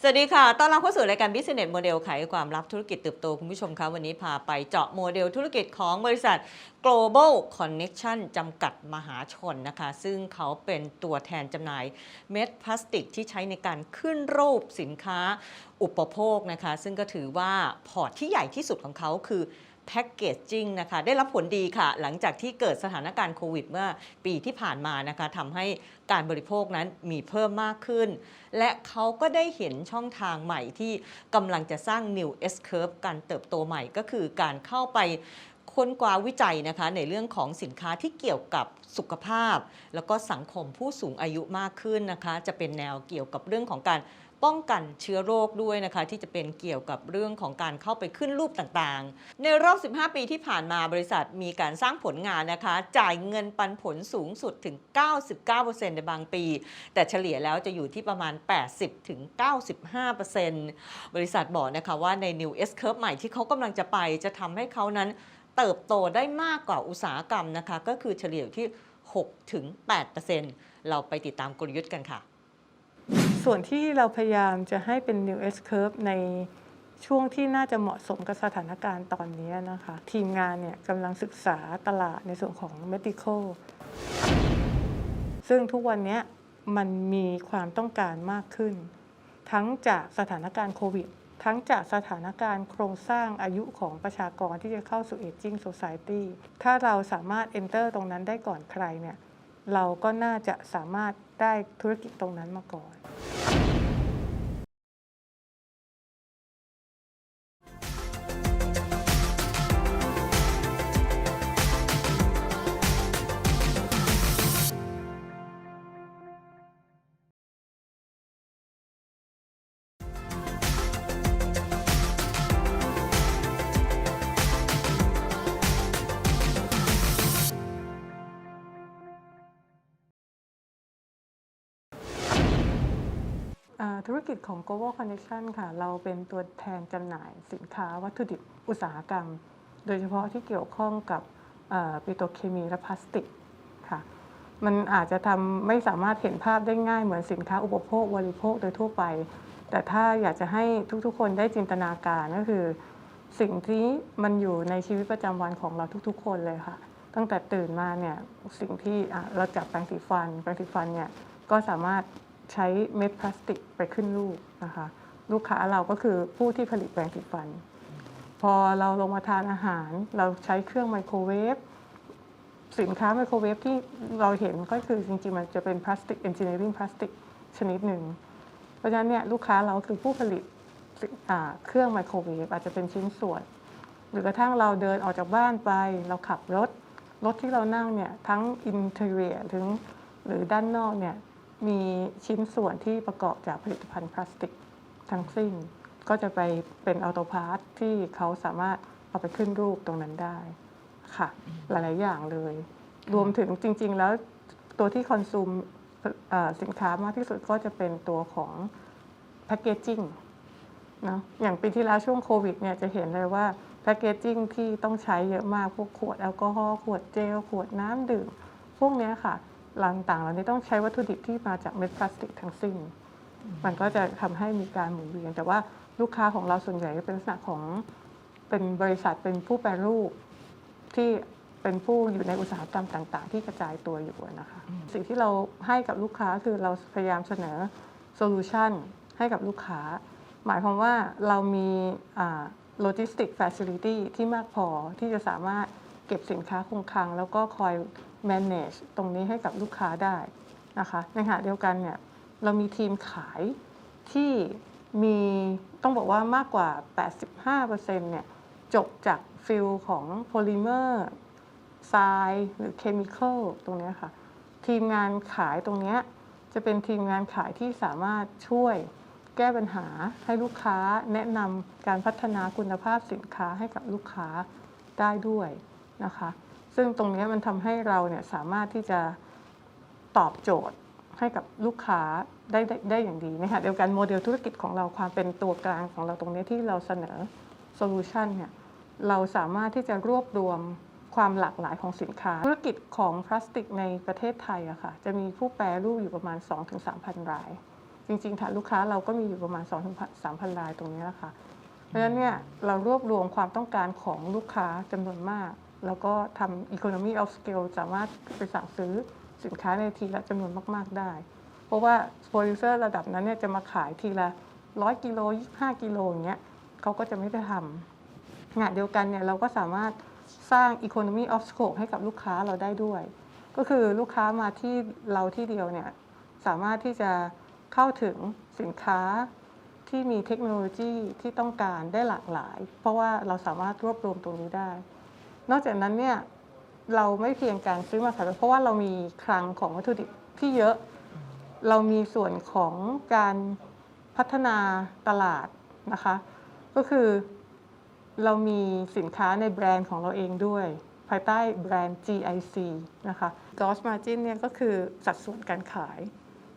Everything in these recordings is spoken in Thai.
สวัสดีค่ะ ต้อนรับเข้าสู่รายการ Business Model ไขความลับธุรกิจเติบโต คุณผู้ชมคะ วันนี้พาไปเจาะโมเดลธุรกิจของบริษัท Global Connection จำกัดมหาชนนะคะ ซึ่งเขาเป็นตัวแทนจำหน่ายเม็ดพลาสติกที่ใช้ในการขึ้นรูปสินค้าอุปโภคนะคะ ซึ่งก็ถือว่าพอร์ตที่ใหญ่ที่สุดของเขาคือ แพ็กเกจจิ้งนะคะได้รับผลดีค่ะ หลังจากที่เกิดสถานการณ์โควิดเมื่อปีที่ผ่านมานะคะทำให้การบริโภคนั้นมีเพิ่มมากขึ้น และเขาก็ได้เห็นช่องทางใหม่ที่กำลังจะสร้าง New S Curve การเติบโตใหม่ก็คือการเข้าไปค้นคว้าวิจัยนะคะในเรื่องของสินค้าที่เกี่ยวกับสุขภาพ แล้วก็สังคมผู้สูงอายุมากขึ้นนะคะ จะเป็นแนวเกี่ยวกับเรื่องของการ ป้องกันเชื้อโรคด้วยนะคะ ที่จะเป็นเกี่ยวกับเรื่องของการเข้าไปขึ้นรูปต่างๆ ในรอบ 15 ปีที่ผ่านมาบริษัทมีการสร้างผลงานนะคะ จ่ายเงินปันผลสูงสุดถึง 99%ในบางปี แต่เฉลี่ยแล้วจะอยู่ที่ประมาณ 80-95%บริษัทบอกนะคะว่าใน New S Curve ใหม่ที่เขากำลังจะไปจะทำให้เขานั้นเติบโตได้มากกว่าอุตสาหกรรมนะคะ ก็คือเฉลี่ยที่ 6-8%เราไปติดตามกลยุทธ์กันค่ะ ส่วนที่เราพยายามจะให้เป็น New S Curve ในช่วงที่น่าจะเหมาะสมกับสถานการณ์ตอนนี้นะคะ ทีมงานเนี่ยกำลังศึกษาตลาดในส่วนของ medical ซึ่งทุกวันนี้มันมีความต้องการมากขึ้น ทั้งจากสถานการณ์โควิด ทั้งจากสถานการณ์โครงสร้างอายุของประชากรที่จะเข้าสู่ aging society ถ้าเราสามารถ enter ตรงนั้นได้ก่อนใครเนี่ย เราก็น่าจะสามารถได้ธุรกิจตรงนั้นมาก่อน ธุรกิจของ Global Connection ค่ะ เราเป็นตัวแทนจำหน่ายสินค้าวัตถุดิบอุตสาหกรรม โดยเฉพาะที่เกี่ยวข้องกับปิโตรเคมีและพลาสติกค่ะ มันอาจจะทำไม่สามารถเห็นภาพได้ง่ายเหมือนสินค้าอุปโภคบริโภคโดยทั่วไป แต่ถ้าอยากจะให้ทุกๆ คนได้จินตนาการก็คือ สิ่งที่มันอยู่ในชีวิตประจำวันของเราทุกๆ คนเลยค่ะ ตั้งแต่ตื่นมาเนี่ยสิ่งที่เราจับแปรงสีฟันแปรงสีฟันเนี่ยก็สามารถ ใช้เม็ดพลาสติกไปขึ้นรูปนะคะ ลูกค้าเราก็คือผู้ที่ผลิตแปรงสีฟัน พอเราลงมาทานอาหาร เราใช้เครื่องไมโครเวฟสินค้าไมโครเวฟที่เราเห็นก็คือจริงๆ มันจะเป็นพลาสติกเอนจิเนียริงพลาสติกชนิดหนึ่ง เพราะฉะนั้นเนี่ยลูกค้าเราคือผู้ผลิตเครื่องไมโครเวฟอาจจะเป็นชิ้นส่วน หรือกระทั่งเราเดินออกจากบ้านไป เราขับรถ รถที่เรานั่งเนี่ยทั้งอินเทอร์เรียถึงหรือด้านนอกเนี่ย มีชิ้นส่วนที่ประกอบจากผลิตภัณฑ์พลาสติกทั้งสิ้น ก็จะไปเป็นออโตพาร์ทที่เขาสามารถเอาไปขึ้นรูปตรงนั้นได้ค่ะ หลาย ๆ อย่างเลย รวมถึงจริง ๆ แล้วตัวที่คอนซูมสินค้ามากที่สุดก็จะเป็นตัวของแพ c เกจจิ้งนะอย่างปีที่แล้วช่วงโควิดเนี่ยจะเห็นเลยว่าแพ c เกจจิ้งที่ต้องใช้เยอะมากพวกขวดแอลกอฮอล์ขวดเจลขวดน้ำดื่ม พวกนี้ค่ะ ลังต่างเหล่านี้ต้องใช้วัตถุดิบที่มาจากเม็ดพลาสติกทั้งสิ้น มันก็จะทำให้มีการหมุนเวียน แต่ว่าลูกค้าของเราส่วนใหญ่เป็นลักษณะของเป็นบริษัทเป็นผู้แปรรูปที่เป็นผู้อยู่ในอุตสาหกรรมต่าง ๆ ที่กระจายตัวอยู่นะคะ สิ่งที่เราให้กับลูกค้าคือเราพยายามเสนอโซลูชันให้กับลูกค้า หมายความว่าเรามีโลจิสติก f a ซิลิตี้ที่มากพอที่จะสามารถเก็บสินค้าคงคลัง แล้วก็คอย manage ตรงนี้ให้กับลูกค้าได้นะคะในขณะเดียวกันเนี่ยเรามีทีมขายที่มีต้องบอกว่ามากกว่า 85%เนี่ยจบจากฟิลของโพลิเมอร์ทรายหรือเคมีคอลตรงนี้ค่ะ ทีมงานขายตรงนี้จะเป็นทีมงานขายที่สามารถช่วยแก้ปัญหาให้ลูกค้าแนะนำการพัฒนาคุณภาพสินค้าให้กับลูกค้าได้ด้วยนะคะ ซึ่งตรงนี้มันทำให้เราเนี่ยสามารถที่จะตอบโจทย์ให้กับลูกค้าได้ได้ได้อย่างดีนะคะเดียวกันโมเดลธุรกิจของเราความเป็นตัวกลางของเราตรงนี้ที่เราเสนอโซลูชันเนี่ยเราสามารถที่จะรวบรวมความหลากหลายของสินค้า ธุรกิจของพลาสติกในประเทศไทยอะค่ะจะมีผู้แปรรูปอยู่ประมาณ 2-3,000 ราย จริงๆฐานลูกค้าเราก็มีอยู่ประมาณ 2-3,000 รายตรงนี้แหละค่ะเพราะฉะนั้นเนี่ยเรารวบรวมความต้องการของลูกค้าจำนวนมาก แล้วก็ทำ economy of scale สามารถไปสั่งซื้อสินค้าในทีละจำนวนมาก ๆ ได้ เพราะว่าโปรดิวเซอร์ระดับนั้นเนี่ยจะมาขายทีละ100กิโล25กิโลอย่างเงี้ยเขาก็จะไม่ได้ทำขณะเดียวกันเนี่ยเราก็สามารถสร้าง economy of scope ให้กับลูกค้าเราได้ด้วย ก็คือลูกค้ามาที่เราที่เดียวเนี่ยสามารถที่จะเข้าถึงสินค้าที่มีเทคโนโลยีที่ต้องการได้หลากหลาย เพราะว่าเราสามารถรวบรวมตรงนี้ได้ นอกจากนั้นเนี่ยเราไม่เพียงการซื้อมาขายเพราะว่าเรามีคลังของวัตถุดิบที่เยอะ เรามีส่วนของการพัฒนาตลาดนะคะ ก็คือเรามีสินค้าในแบรนด์ของเราเองด้วย ภายใต้แบรนด์ GIC นะคะ Gross Margin เนี่ยก็คือสัดส่วนการขาย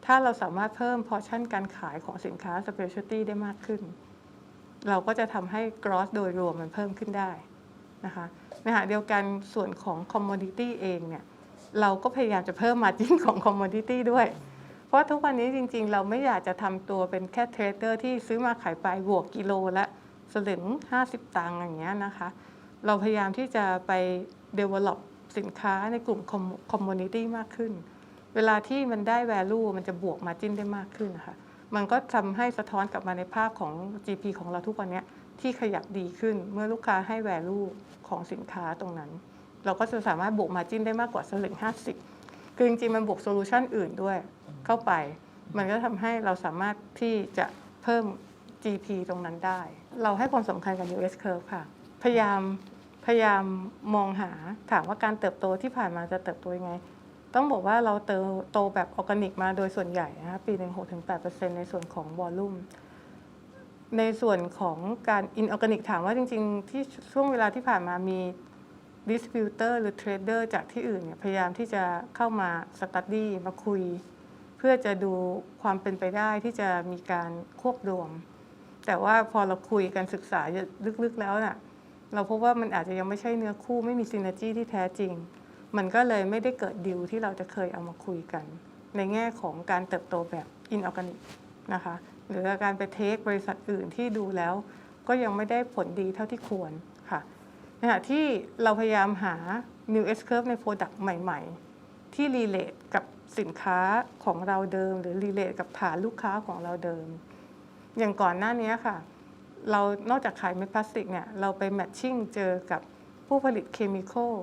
ถ้าเราสามารถเพิ่มพอชั่นการขายของสินค้า Specialty ได้มากขึ้น เราก็จะทำให้ Gross โดยรวมมันเพิ่มขึ้นได้นะคะ ในขณะเดียวกันส่วนของ Commodity เองเนี่ยเราก็พยายามจะเพิ่ม Margin ของ Commodity ด้วย เพราะทุกวันนี้จริง ๆ เราไม่อยากจะทำตัวเป็นแค่เทรดเดอร์ที่ซื้อมาขายไปบวกกิโลละสลึง 50 ตังค์อย่างเงี้ยนะคะ เราพยายามที่จะไป develop สินค้าในกลุ่ม com- community มากขึ้น เวลาที่มันได้ value มันจะบวก margin ได้มากขึ้นนะคะมันก็ทำให้สะท้อนกลับมาในภาพของ GP ของเราทุกวันนี้ ที่ขยับดีขึ้นเมื่อลูกค้าให้ value ของสินค้าตรงนั้น เราก็จะสามารถบวก margin ได้มากกว่าสลึง50 คือจริงๆ มันบวกโซลูชันอื่นด้วยเข้าไป มันก็ทำให้เราสามารถที่จะเพิ่ม GP ตรงนั้นได้ เราให้ความสำคัญกับ US curve ค่ะ พยายามพยายามมองหาถามว่าการเติบโตที่ผ่านมาจะเติบโตยังไง ต้องบอกว่าเราเติบโตแบบออร์แกนิกมาโดยส่วนใหญ่นะคะปีหนึ่ง6-8%ในส่วนของวอลลุ่ม ในส่วนของการอินออร์แกนิกถามว่าจริงๆ ที่ช่วงเวลาที่ผ่านมามีดิส t ิ b เตอร์หรือเทรดเดอร์จากที่อื่นเนี่ยพยายามที่จะเข้ามาสตัดดี้มาคุย เพื่อจะดูความเป็นไปได้ที่จะมีการควบรวม แต่ว่าพอเราคุยกันศึกษาลึกๆแล้วน่ะเราพบว่ามันอาจจะยังไม่ใช่เนื้อคู่ไม่มีซินเนจีที่แท้จริง มันก็เลยไม่ได้เกิดดิวที่เราจะเคยเอามาคุยกัน ในแง่ของการเติบโตแบบอินออร์แกนิกนะคะ หรือการไปเทคบริษัทอื่นที่ดูแล้ว ก็ยังไม่ได้ผลดีเท่าที่ควรค่ะในขณะที่เราพยายามหา new S curve ใน Product ใหม่ ๆ ที่ relate กับสินค้าของเราเดิม หรือ relate กับฐานลูกค้าของเราเดิม อย่างก่อนหน้านี้ค่ะ เรานอกจากขายเม็ดพลาสติกเนี่ยเราไปแมทชิ่งเจอกับผู้ผลิตเคมีคอล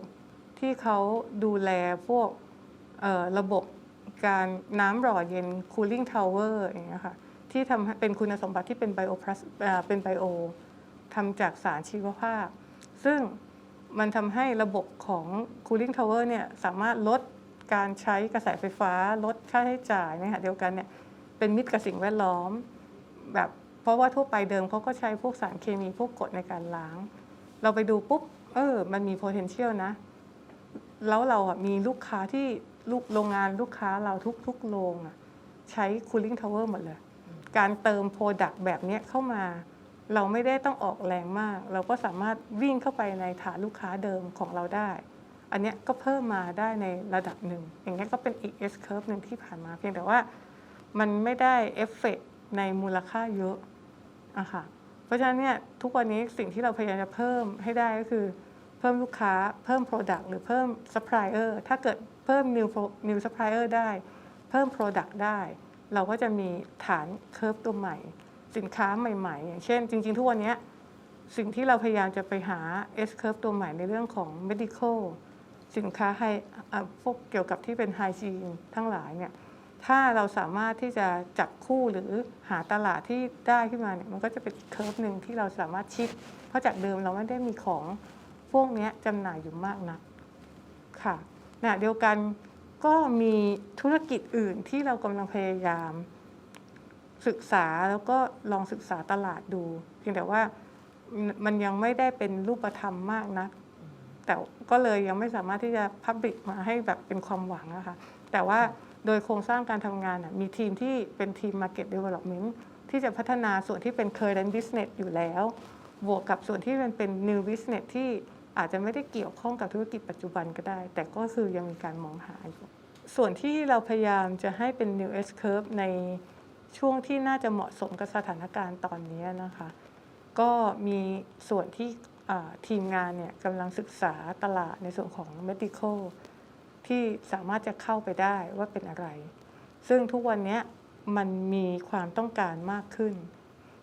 ที่เขาดูแลพวกระบบการน้ำหล่อเย็น cooling tower อย่างเงี้ยค่ะ ที่ทำเป็นคุณสมบัติที่เป็นไบโอพลาสเป็นไบโอทำจากสารชีวภาพ ซึ่งมันทำให้ระบบของ cooling tower เนี่ยสามารถลดการใช้กระแสไฟฟ้า ลดค่าใช้จ่ายในขณะเดียวกันเนี่ยเป็นมิตรกับสิ่งแวดล้อม แบบเพราะว่าทั่วไปเดิมเขาก็ใช้พวกสารเคมีพวกกรดในการล้าง เราไปดูปุ๊บ เออ มันมี potential นะ แล้วเราอะมีลูกค้าที่ลูกโรงงานลูกค้าเราทุกทุกโรงอะใช้ cooling tower หมดเลย การเติม product แบบนี้เข้ามา เราไม่ได้ต้องออกแรงมาก เราก็สามารถวิ่งเข้าไปในฐานลูกค้าเดิมของเราได้ อันนี้ก็เพิ่มมาได้ในระดับหนึ่ง อย่างเงี้ก็เป็นอีก S curve หนึ่งที่ผ่านมา เพียงแต่ว่ามันไม่ได้เอฟเฟกในมูลค่าเยอะอะค่ะเพราะฉะนั้นเนี่ยทุกวันนี้สิ่งที่เราพยายามจะเพิ่มให้ได้ก็คือ เพิ่มลูกค้าเพิ่ม Product หรือเพิ่ม Supplier ถ้าเกิดเพิ่ม New New Supplier ได้ เพิ่ม Product ได้ เราก็จะมีฐานเค r v e ตัวใหม่ สินค้าใหม่ๆ อย่างเช่น จริง ๆ ทุกวันนี้สิ่งที่เราพยายามจะไปหา S curve ตัวใหม่ในเรื่องของ medical สินค้าไฮอะพวกเกี่ยวกับที่เป็นไฮจีนทั้งหลายเนี่ยถ้าเราสามารถที่จะจับคู่หรือหาตลาดที่ได้ขึ้นมาเนี่ยมันก็จะเป็นเคอร์ฟหนึ่งที่เราสามารถชิด เพราะจากเดิมเราไม่ได้มีของพวกนี้จำหน่ายอยู่มากนักค่ะขณะเดียวกัน ก็มีธุรกิจอื่นที่เรากำลังพยายาม ศึกษาแล้วก็ลองศึกษาตลาดดูเพียงแต่ว่ามันยังไม่ได้เป็นรูปธรรมมากนัก แต่ก็เลยยังไม่สามารถที่จะพับบิกมาให้แบบเป็นความหวังนะคะแต่ว่าโดยโครงสร้างการทำงานมีทีมที่เป็นทีม Market Development ที่จะพัฒนาส่วนที่เป็น current business อยู่แล้ว บวกกับส่วนที่มันเป็น new business ที่ อาจจะไม่ได้เกี่ยวข้องกับธุรกิจปัจจุบันก็ได้ แต่ก็คือยังมีการมองหาอยู่ ส่วนที่เราพยายามจะให้เป็น new S curve ในช่วงที่น่าจะเหมาะสมกับสถานการณ์ตอนนี้นะคะ ก็มีส่วนที่ทีมงานเนี่ยกำลังศึกษาตลาดในส่วนของ medical ที่สามารถจะเข้าไปได้ว่าเป็นอะไร ซึ่งทุกวันนี้มันมีความต้องการมากขึ้น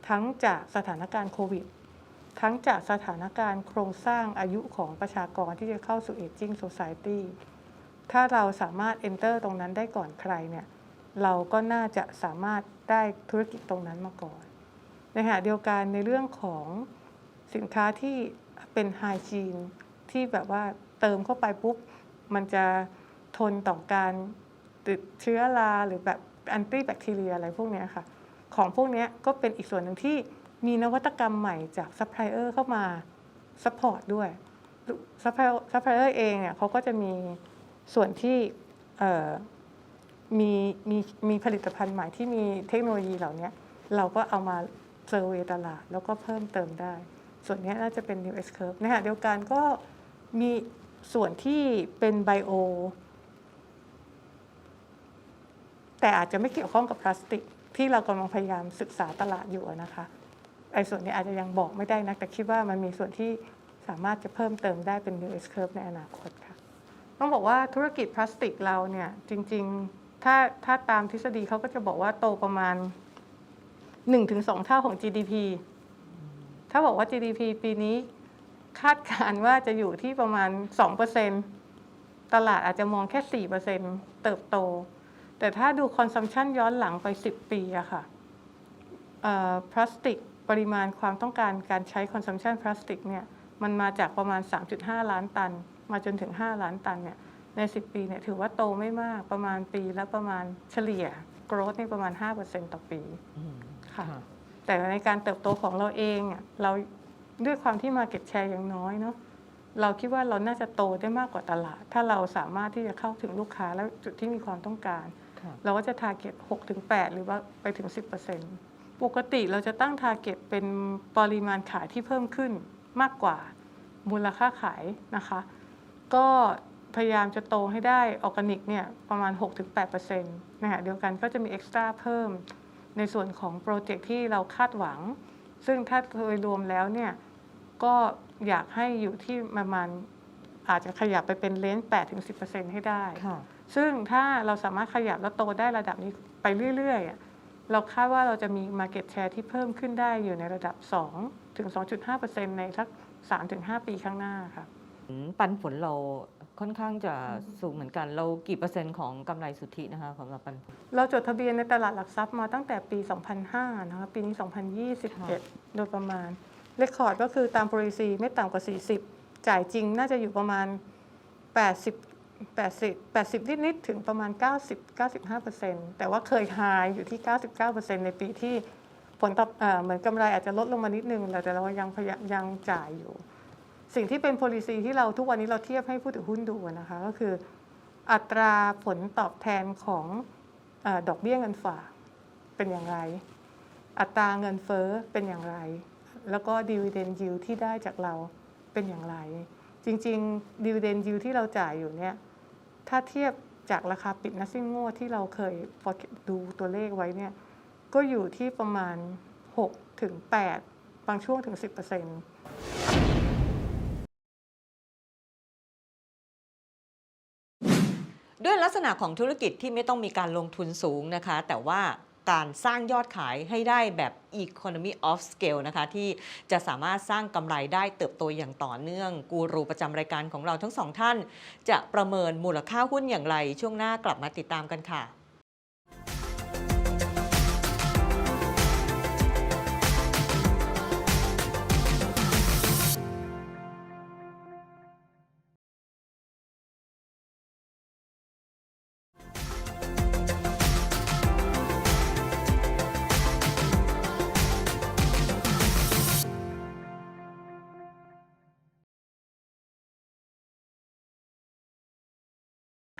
ทั้งจากสถานการณ์โควิด ทั้งจากสถานการณ์โครงสร้างอายุของประชากรที่จะเข้าสู่ aging society ถ้าเราสามารถ enter ตรงนั้นได้ก่อนใครเนี่ยเราก็น่าจะสามารถได้ธุรกิจตรงนั้นมาก่อน ในขณะเดียวกันในเรื่องของสินค้าที่เป็นไฮจีนที่แบบว่าเติมเข้าไปปุ๊บ มันจะทนต่อการติดเชื้อราหรือแบบแอนตี้แบคทีเรียอะไรพวกนี้ค่ะ ของพวกนี้ก็เป็นอีกส่วนหนึ่งที่ มีนวัตกรรมใหม่จากซัพพลายเออร์เข้ามาซัพพอร์ตด้วยซัพพลายซัพพลายเออร์เองเนี่ยเขาก็จะมีส่วนที่มีมีมีผลิตภัณฑ์ใหม่ที่มีเทคโนโลยีเหล่านี้เราก็เอามาเซอร์เวตลาด แล้วก็เพิ่มเติมได้ ส่วนนี้น่าจะเป็น New S Curve นขณะเดียวกันก็มีส่วนที่เป็นไบโอแต่อาจจะไม่เกี่ยวข้องกับพลาสติก ที่เรากำลังพยายามศึกษาตลาดอยู่นะคะ ไอ้ส่วนนี้อาจจะยังบอกไม่ได้นะแต่คิดว่ามันมีส่วนที่สามารถจะเพิ่มเติมได้เป็น New S Curve ในอนาคตค่ะ ต้องบอกว่าธุรกิจพลาสติกเราเนี่ยจริงๆ ถ้าถ้าตามทฤษฎีเขาก็จะบอกว่าโตประมาณ 1-2 เท่าของ GDP ถ้าบอกว่า GDP ปีนี้คาดการณ์ว่าจะอยู่ที่ประมาณ 2%ตลาดอาจจะมองแค่ 4%เติบโต แต่ถ้าดูคอนซัมชันย้อนหลังไป 10 ปีอะค่ะพลาสติก ปริมาณความต้องการการใช้คอนซัมชันพลาสติกเนี่ยมันมาจากประมาณ 3.5 ล้านตัน มาจนถึง 5 ล้านตันเนี่ยใน 10 ปีเนี่ยถือว่าโตไม่มากประมาณปีละประมาณเฉลี่ย growth นี่ประมาณ 5%ต่อปีอืมค่ะแต่ในการเติบโตของเราเองอะเราด้วยความที่ Market Share ยังน้อยเนาะเราคิดว่าเราน่าจะโตได้มากกว่าตลาด ถ้าเราสามารถที่จะเข้าถึงลูกค้าแล้วจุดที่มีความต้องการค่ะเราก็จะ target 6ถึง8หรือว่าไปถึง 10% ปกติเราจะตั้ง target เป็นปริมาณขายที่เพิ่มขึ้นมากกว่ามูลค่าขายนะคะ ก็พยายามจะโตให้ได้ออร์แกนิกเนี่ยประมาณ 6-8%นะคะเดียวกันก็จะมี extra เพิ่มในส่วนของโปรเจกต์ที่เราคาดหวัง ซึ่งถ้าโดยรวมแล้วเนี่ยก็อยากให้อยู่ที่ประมาณอาจจะขยับไปเป็นเลนส์8-10%ให้ได้ค่ะซึ่ซึ่งถ้าเราสามารถขยับแล้วโตได้ระดับนี้ไปเรื่อยๆอะ เราคาดว่าเราจะมี Market Share ที่เพิ่มขึ้นได้อยู่ในระดับ 2 ถึง 2.5%ในสัก 3-5 ปีข้างหน้าค่ะอืมปันผลเราค่อนข้างจะสูงเหมือนกัน เรากี่เปอร์เซ็นต์ของกำไรสุทธินะคะสำหรับปันผลเราจดทะเบียนในตลาดหลักทรัพย์มาตั้งแต่ปี 2005 นะคะ ปีนี้ค่ะ2021 โดยประมาณเรคคอร์ดก็คือตาม policy ไม่ต่ำกว่า 40 จ่ายจริงน่าจะอยู่ประมาณ 80 80 80นิดๆถึงประมาณ 90 95 แต่ว่าเคย high อยู่ที่ 99 ในปีที่ผลตอบเหมือนกำไรอาจจะลดลงมานิดนึง แต่เรายังพยายังจ่ายอยู่ สิ่งที่เป็น policy ที่เราทุกวันนี้เราเทียบให้ผู้ถือหุ้นดูนะคะ ก็คืออัตราผลตอบแทนของอดอกเบี้ยเงินฝากเป็นอย่างไร อัตราเงินเฟ้อเป็นอย่างไร แล้วก็ dividend yield ที่ได้จากเราเป็นอย่างไร จริงๆ dividend yield ที่เราจ่ายอยู่เนี่ย ถ้าเทียบจากราคาปิดนักซิ่งงวดที่เราเคยดูตัวเลขไว้เนี่ยก็อยู่ที่ประมาณ 6 ถึง 8 บางช่วงถึง 10%ด้วยลักษณะของธุรกิจที่ไม่ต้องมีการลงทุนสูงนะคะ แต่ว่า การสร้างยอดขายให้ได้แบบ Economy of Scale นะคะ ที่จะสามารถสร้างกำไรได้เติบโตอย่างต่อเนื่อง กูรูประจำรายการของเราทั้งสองท่าน จะประเมินมูลค่าหุ้นอย่างไรช่วงหน้ากลับมาติดตามกันค่ะ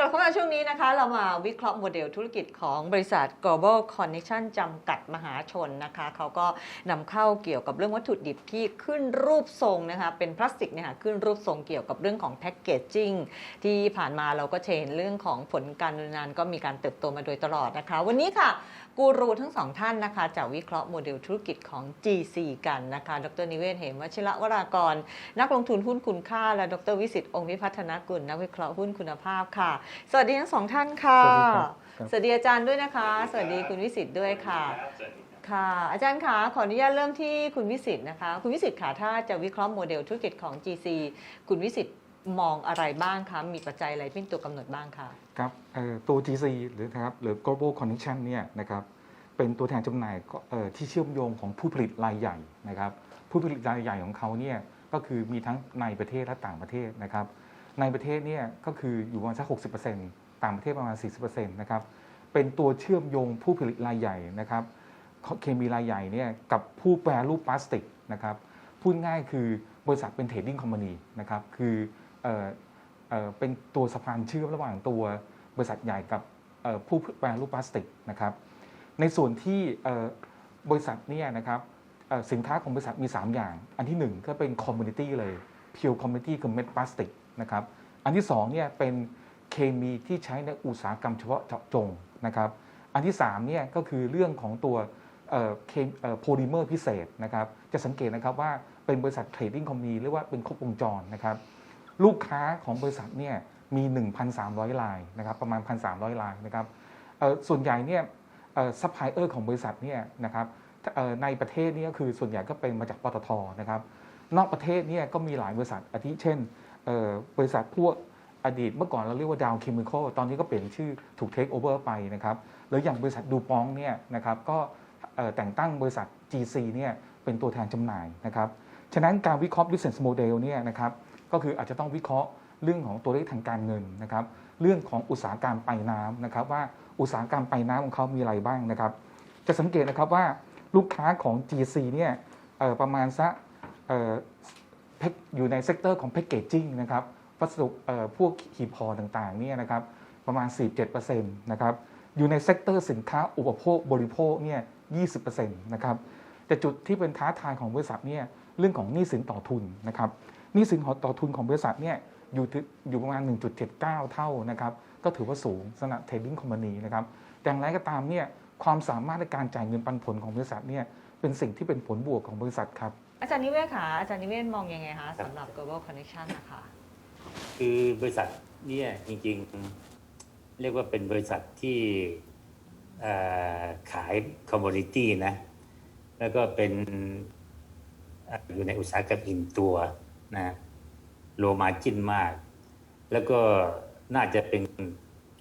ลับเข้ามาช่วงนี้นะคะ เรามาวิเคราะห์โมเดลธุรกิจของบริษัท Global Connection จำกัดมหาชนนะคะ เขาก็นำเข้าเกี่ยวกับเรื่องวัตถุดิบที่ขึ้นรูปทรงนะคะ เป็นพลาสติกเนี่ยค่ะขึ้นรูปทรงเกี่ยวกับเรื่องของแพ็กเกจจิ้งที่ผ่านมาเราก็เห็นเรื่องของผลการดำเนินงานก็มีการเติบโตมาโดยตลอดนะคะ วันนี้ค่ะ กูรูทั้งสองท่านนะคะจะวิเคราะห์โมเดลธุรกิจของ GC กันนะคะ ดรนิเวศน์เหมวชิระวรากร นักลงทุนหุ้นคุณค่า และดรวิสิตองค์วิพัฒนกุลนักวิเคราะห์หุ้นคุณภาพค่ะ สวัสดีทั้งสองท่านค่ะสวัสดีครับครับสวัสดีอาจารย์ด้วยนะคะ สวัสดีคุณวิสิตด้วยค่ะค่ะอาจารย์คะขออนุญาตเริ่มที่คุณวิสิตนะคะ คุณวิสิตค่ะถ้าจะวิเคราะห์โมเดลธุรกิจของ GC คุณวิสิต มองอะไรบ้างคะ มีปัจจัยอะไรเป็นตัวกำหนดบ้างคะ ครับเอ่อตัว GC หรือนะครับหรือ global connection เนี่ยนะครับเป็นตัวแทนจำหน่ายก็เอ่อที่เชื่อมโยงของผู้ผลิตรายใหญ่นะครับผู้ผลิตรายใหญ่ของเขาเนี่ยก็คือมีทั้งในประเทศและต่างประเทศนะครับในประเทศเนี่ยก็คืออยู่ประมาณสัก 60%ต่างประเทศประมาณ 40%นะครับเป็นตัวเชื่อมโยงผู้ผลิตรายใหญ่นะครับเคมีรายใหญ่เนี่ยกับผู้แปรรูปพลาสติกนะครับพูดง่ายคือบริษัทเป็นเทรดดิ้งคอมพานีนะครับคือ เเเป็นตัวสะพานเชื่อมระหว่างตัวบริษัทใหญ่กับผู้แปรรูปพลาสติกนะครับในส่วนที่บริษัทเนี่ยนะครับสินค้าของบริษัทมี 3 อย่าง อันที่ 1 ก็เป็นคอมมูนิตี้เลย pure commodity คือเม็ดพลาสติกนะครับอันที่2เนี่ยเป็นเคมีที่ใช้ในอุตสาหกรรมเฉพาะเจาะจงนะครับอันที่3เนี่ยก็คือเรื่องของตัวโพลิเมอร์พิเศษนะครับจะสังเกตนะครับว่าเป็นบริษัทเทรดดิ้งคอมมีเรียกว่าเป็นครบวงจรนะครับ ลูกค้าของบริษัทเนี่ยมี 1,300รายนะครับประมาณ 1,300รายนะครับส่วนใหญ่เนี่ยซัพพลายเออร์ของบริษัทเนี่ยนะครับในประเทศนี่ยคือส่วนใหญ่ก็เป็นมาจากปตทนะครับนอกประเทศเนี่ยก็มีหลายบริษัทอาทิเช่นบริษัทพวกอดีตเมื่อก่อนเราเรียกว่าดาวเคมีคอลตอนนี้ก็เปลี่ยนชื่อถูกเทคโอเวอร์ไปนะครับหรืออย่างบริษัทดูปองเนี่ยนะครับก็แต่งตั้งบริษัท GC เนี่ยเป็นตัวแทนจำหน่ายนะครับ ฉะนั้นการวิเคราะห์ business model เนี่ยนะครับ ก็คืออาจจะต้องวิเคราะห์เรื่องของตัวเลขทางการเงินนะครับ เรื่องของอุตสาหกรรมไปน้ำนะครับ ว่าอุตสาหกรรมไปน้ำของเขามีอะไรบ้างนะครับ จะสังเกตนะครับว่าลูกค้าของ GC เนี่ยประมาณสักเอ่ออยู่ในเซกเตอร์ของแพ c เกจจิ้งนะครับวัสดุพวกหีบห่อต่างๆเนี่ยนะครับประมาณ 47%นะครับอยู่ในเซกเตอร์สินค้าอุปโภคบริโภคเนี่ย 20%นะครับแต่จุดที่เป็นท้าทายของบริษัทเนี่ยเรื่องของหนี้สินต่อทุนนะครับ นี้สินของต่อทุนของบริษัทเนี่ยอยู่ถึงอยู่ประมาณ 1.79 เท่านะครับ ก็ถือว่าสูงสำหรับเทรดดิ้งคอมพานีนะครับแต่อย่างไรก็ตามเนี่ยความสามารถในการจ่ายเงินปันผลของบริษัทเนี่ยเป็นสิ่งที่เป็นผลบวกของบริษัทครับ อาจารย์นิเวศค่ะอาจารย์นิเวศมองยังไงคะสำหรับ global connection นะคะคือบริษัทเนี่ยจริงๆ เรียกว่าเป็นบริษัทที่เอ่อขายคอมมูนิตี้นะ แล้วก็เป็นเอ่ออยู่ในอุตสาหกรรมอิ่มตัว นะโลมาจินมาก แล้วก็น่าจะเป็น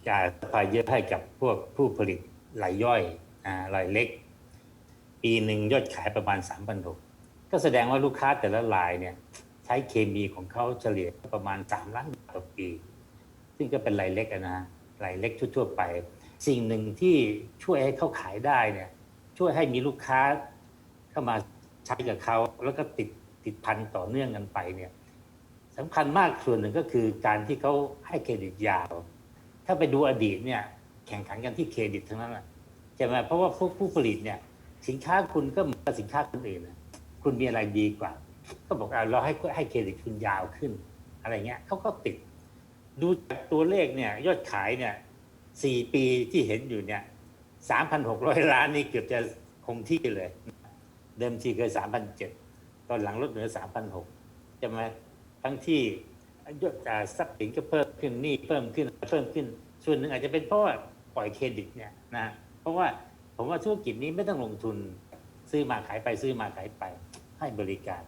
การพายเยอะให้กับพวกผู้ผลิตรายย่อยอ่ารายเล็ก ปีหนึ่งยอดขายประมาณ3,600ก็แสดงว่าลูกค้าแต่ละรายเนี่ยใช้เคมีของเขาเฉลี่ยประมาณ 3 ล้านบาทต่อปี ซึ่งก็เป็นรายเล็กอะนะรายเล็กทั่วๆไป สิ่งหนึ่งที่ช่วยให้เขาขายได้เนี่ยช่วยให้มีลูกค้าเข้ามาใช้กับเขาแล้วก็ติด ติดพันต่อเนื่องกันไปเนี่ยสำคัญมากส่วนหนึ่งก็คือการที่เขาให้เครดิตยาว ถ้าไปดูอดีตเนี่ยแข่งขันกันที่เครดิตทั้งนั้นแหละใช่ไหมเพราะว่าพวกผู้ผลิตเนี่ยสินค้าคุณก็เหมือนกับสินค้าคนอื่นนะคุณมีอะไรดีกว่า ก็บอกอ่าเราให้ให้เครดิตคุณยาวขึ้น อะไรเงี้ยเขาก็ติด ดูตัวเลขเนี่ยยอดขายเนี่ยสี่ปีที่เห็นอยู่เนี่ยสามพันหกร้อยล้านนี่เกือบจะคงที่เลย เดิมทีเคยสามพันเจ็ด ตอนหลังลดเหลือสามพันหกใช่ไหมทั้งที่ยอดอ่าทรัพย์สินก็เพิ่มขึ้นหนี่เพิ่มขึ้นเพิ่มขึ้น ส่วนหนึ่งอาจจะเป็นเพราะว่าปล่อยเครดิตเนี่ยนะเพราะว่าผมว่าธุรกิจนี้ไม่ต้องลงทุน ซื้อมาขายไปซื้อมาขายไปให้บริการ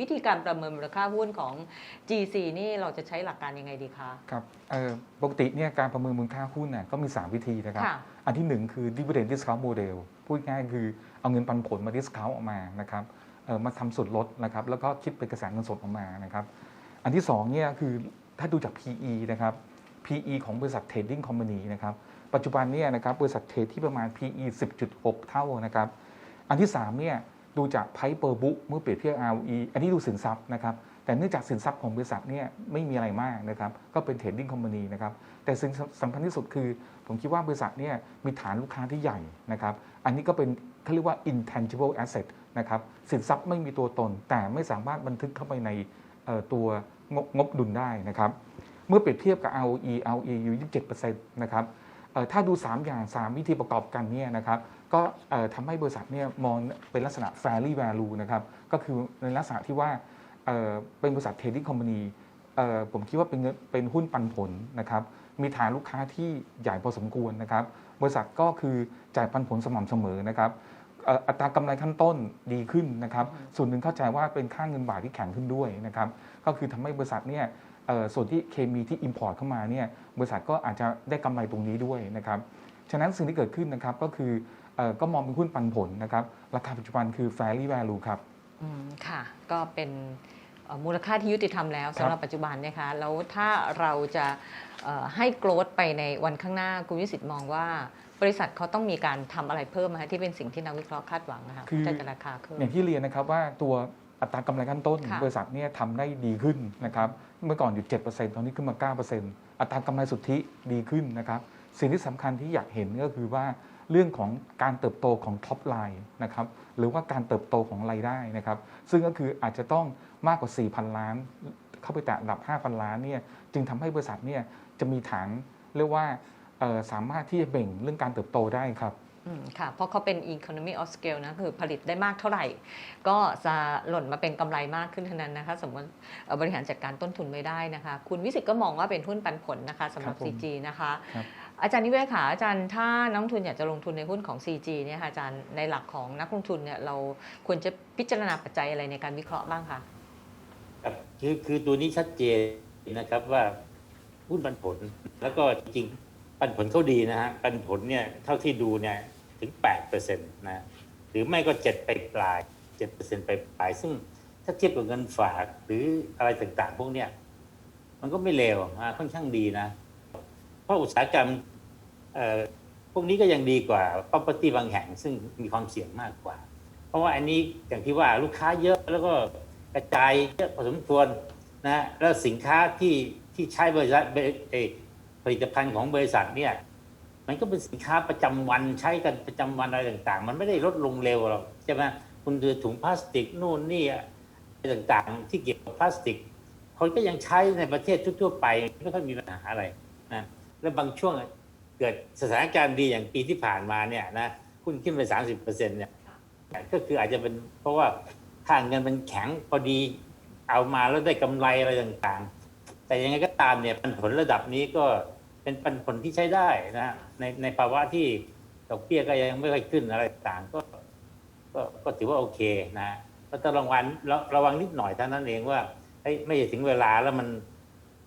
วิธีการประเมินมูลค่าหุ้นของ GC นี่เราจะใช้หลักการยังไงดีคะ ครับเอ่อปกติเนี่ยการประเมินมูลค่าหุ้นน่ะก็มี 3 วิธีนะครับค่ะอันที่ 1 คือ dividend discount model พูดง่ายๆคือเอาเงินปันผลมา discount ออกมานะครับเอ่อ มาทำส่วนลดนะครับแล้วก็คิดเป็นกระแสเงินสดออกมานะครับอันที่2เนี่ยคือถ้าดูจาก PE นะครับ PE ของบริษัท trading company นะครับปัจจุบันเนี่ยนะครับบริษัทเทรดที่ประมาณ PE 10.6 เท่านะครับอันที่3เนี่ยดูจาก price per book เมื่อเปรียบเทียบ ROE อันนี้ดูสินทรัพย์นะครับแต่เนื่องจากสินทรัพย์ของบริษัทเนี่ยไม่มีอะไรมากนะครับก็เป็นเทรดดิ้งคอมพานีนะครับแต่สิ่งสำคัญที่สุดคือ ผมคิดว่าบริษัทเนี่ยมีฐานลูกค้าที่ใหญ่นะครับอันนี้ก็เป็นเขาเรียกว่า intangible asset นะครับสินทรัพย์ไม่มีตัวตน แต่ไม่สามารถบันทึกเข้าไปในตัวงบงบดุลได้นะครับ เมื่อเปรียบเทียบกับ ROE ROE อยู่ 27%นะครับถ้าดู 3 อย่าง 3 วิธีประกอบกันเนี่ยนะครับก็ทำให้บริษัทเนี่ยมองเป็นลักษณะ fairly value นะครับก็คือในลักษณะที่ว่าเเป็นบริษัท trading company ผมคิดว่าเป็นเป็นหุ้นปันผลนะครับมีฐานลูกค้าที่ใหญ่พอสมควรนะครับบริษัทก็คือจ่ายปันผลสม่ำเสมอนะครับ อ่ออัตรากำไรขั้นต้นดีขึ้นนะครับ ส่วนหนึ่งเข้าใจว่าเป็นค่าเงินบาทที่แข็งขึ้นด้วยนะครับ ก็คือทำให้บริษัทเนี่ยเอ่อส่วนที่เคมีที่ Import เข้ามาเนี่ยบริษัทก็อาจจะได้กำไรตรงนี้ด้วยนะครับ ฉะนั้นสิ่งที่เกิดขึ้นนะครับก็คือเอ่อก็มองเป็นหุ้นปันผลนะครับ ราคาปัจจุบันคือ fairly value ครับอืมค่ะ ก็เป็นเอ่อมูลค่าที่ยุติธรรมแล้วครับสำหรับปัจจุบันนะคะแล้วถ้าเราจะเอ่อให้โกรธไปในวันข้างหน้าคุณวิสิตมองว่า บริษัทเขาต้องมีการทำอะไรเพิ่มไหมคะที่เป็นสิ่งที่นักวิเคราะห์คาดหวังนะคะคือจะจะราคาขึ้นอย่างที่เรียนนะครับว่าตัวอัตรากำไรขั้นต้นค่ะบริษัทเนี่ยทำได้ดีขึ้นนะครับเมื่อก่อนอยู่ 7%ตอนนี้ขึ้นมา 9%อัตรากำไรสุทธิดีขึ้นนะครับสิ่งที่สำคัญที่อยากเห็นก็คือว่าเรื่องของการเติบโตของท็อปไลน์นะครับหรือว่าการเติบโตของรายได้นะครับ ซึ่งก็คืออาจจะต้องมากกว่า 4,000 ล้าน เข้าไปแตะระดับ 5,000 ล้านเนี่ยจึงทำให้บริษัทเนี่ยจะมีฐานเรียกว่าเอ่อ สามารถที่จะเบ่งเรื่องการเติบโตได้ครับอืมค่ะ เพราะเขาเป็น economy of scale นะ คือผลิตได้มากเท่าไหร่ ก็จะหล่นมาเป็นกำไรมากขึ้นเท่านั้นนะคะ สมมติเอ่อบริหารจัดการต้นทุนไม่ได้นะคะ คุณวิสิตก็มองว่าเป็นหุ้นปันผลนะคะสำหรับครับผม CG นะคะครับอาจารย์นิเวศค่ะ อาจารย์ถ้านักลงทุนอยากจะลงทุนในหุ้นของ CG เนี่ยค่ะอาจารย์ในหลักของนักลงทุนเนี่ยเราควรจะพิจารณาปัจจัยอะไรในการวิเคราะห์บ้างคะครับคือคือตัวนี้ชัดเจนนะครับว่าหุ้นปันผลแล้วก็จริงๆ ปันผลเขาดีนะฮะปันผลเนี่ยเท่าที่ดูเนี่ยถึง8เปอร์เซ็นต์นะหรือไม่ก็7ไปปลาย7เปอร์เซ็นต์ไปปลาย ซึ่งถ้าเทียบกับเงินฝากหรืออะไรต่างๆ พวกเนี้ยมันก็ไม่เลวอะค่อนข้างดีนะ เพราะอุตสาหกรรมพวกนี้ก็ยังดีกว่า property บางแห่งซึ่งมีความเสี่ยงมากกว่า เพราะว่าอันนี้อย่างที่ว่าลูกค้าเยอะแล้วก็กระจายเยอะพอสมควรนะแล้วสินค้าที่ที่ใช้บริษัทเอ ผลิตภัณฑ์ของบริษัทเนี่ยมันก็เป็นสินค้าประจำวันใช้กันประจำวันอะไรต่าง ๆ มันไม่ได้ลดลงเร็วหรอกใช่ไหมคุณดูถุงพลาสติกนู่นนี่อะไรต่างๆ ที่เกี่ยวกับพลาสติกคนก็ยังใช้ในประเทศทั่วๆไปไม่ค่อยมีปัญหาอะไรนะแล้วบางช่วงเกิดสถานการณ์ดีอย่างปีที่ผ่านมาเนี่ยนะหุ้นขึ้นไปสามสิบเปอร์เซ็นต์เนี่ยก็คืออาจจะเป็นเพราะว่าค่าเงินมันแข็งพอดีเอามาแล้วได้กำไรอะไรต่างๆ แต่ยังไงก็ตามเนี่ยปันผลระดับนี้ก็ เป็นปันผลที่ใช้ได้นะในในภาวะที่ดอกเบี้ยก็ยังไม่ค่อยขึ้นอะไรต่างก็ ก็ก็ถือว่าโอเคนะก็ต้องระวังระระวังนิดหน่อยเท่านั้นเองว่าเฮ้ยไม่ใช่ถึงเวลาแล้วมัน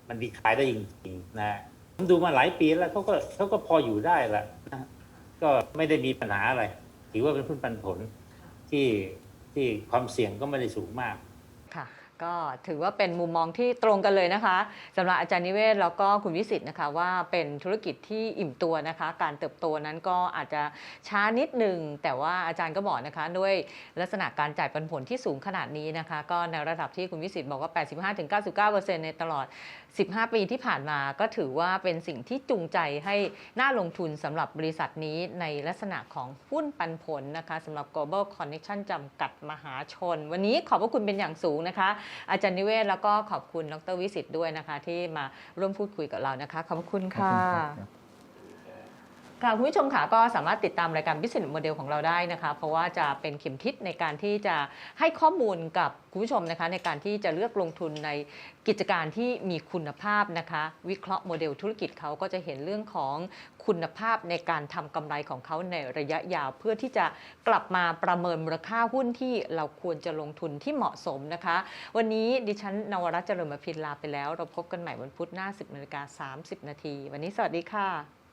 มันดีขายได้จริงๆนะผมดูมาหลายปีแล้วเขาก็เขาก็พออยู่ได้ละนะก็ไม่ได้มีปัญหาอะไร ถือว่าเป็นหุ้นปันผลที่ที่ความเสี่ยงก็ไม่ได้สูงมากค่ะ ก็ถือว่าเป็นมุมมองที่ตรงกันเลยนะคะสำหรับอาจารย์นิเวศแล้วก็คุณวิสิตนะคะว่าเป็นธุรกิจที่อิ่มตัวนะคะ การเติบโตนั้นก็อาจจะช้านิดหนึ่งแต่ว่าอาจารย์ก็บอกนะคะ ด้วยลักษณะการจ่ายปันผลที่สูงขนาดนี้นะคะ ก็ในระดับที่คุณวิสิตบอกว่า 85-99%ในตลอด 15 ปีที่ผ่านมาก็ถือว่าเป็นสิ่งที่จูงใจให้น่าลงทุนสำหรับบริษัทนี้ในลักษณะของหุ้นปันผลนะคะสำหรับ Global Connection จำกัดมหาชน วันนี้ขอบพระคุณเป็นอย่างสูงนะคะ อาจารย์นิเวศแล้วก็ขอบคุณดรวิสิตด้วยนะคะ ที่มาร่วมพูดคุยกับเรานะคะ ขอบพระคุณค่ะ ค่ะคุณผู้ชมค่ะก็สามารถติดตามรายการ Business Model ของเราได้นะคะ เพราะว่าจะเป็นเข็มทิศในการที่จะให้ข้อมูลกับคุณผู้ชมนะคะในการที่จะเลือกลงทุนในกิจการที่มีคุณภาพนะคะ วิเคราะห์โมเดลธุรกิจเขาก็จะเห็นเรื่องของคุณภาพในการทำกำไรของเขาในระยะยาว เพื่อที่จะกลับมาประเมินมูลค่าหุ้นที่เราควรจะลงทุนที่เหมาะสมนะคะ วันนี้ดิฉันนวรัตน์เจริญมาพินลาไปแล้ว เราพบกันใหม่วันพุธหน้า 10นาฬิกา30นาทีวันนี้สวัสดีค่ะ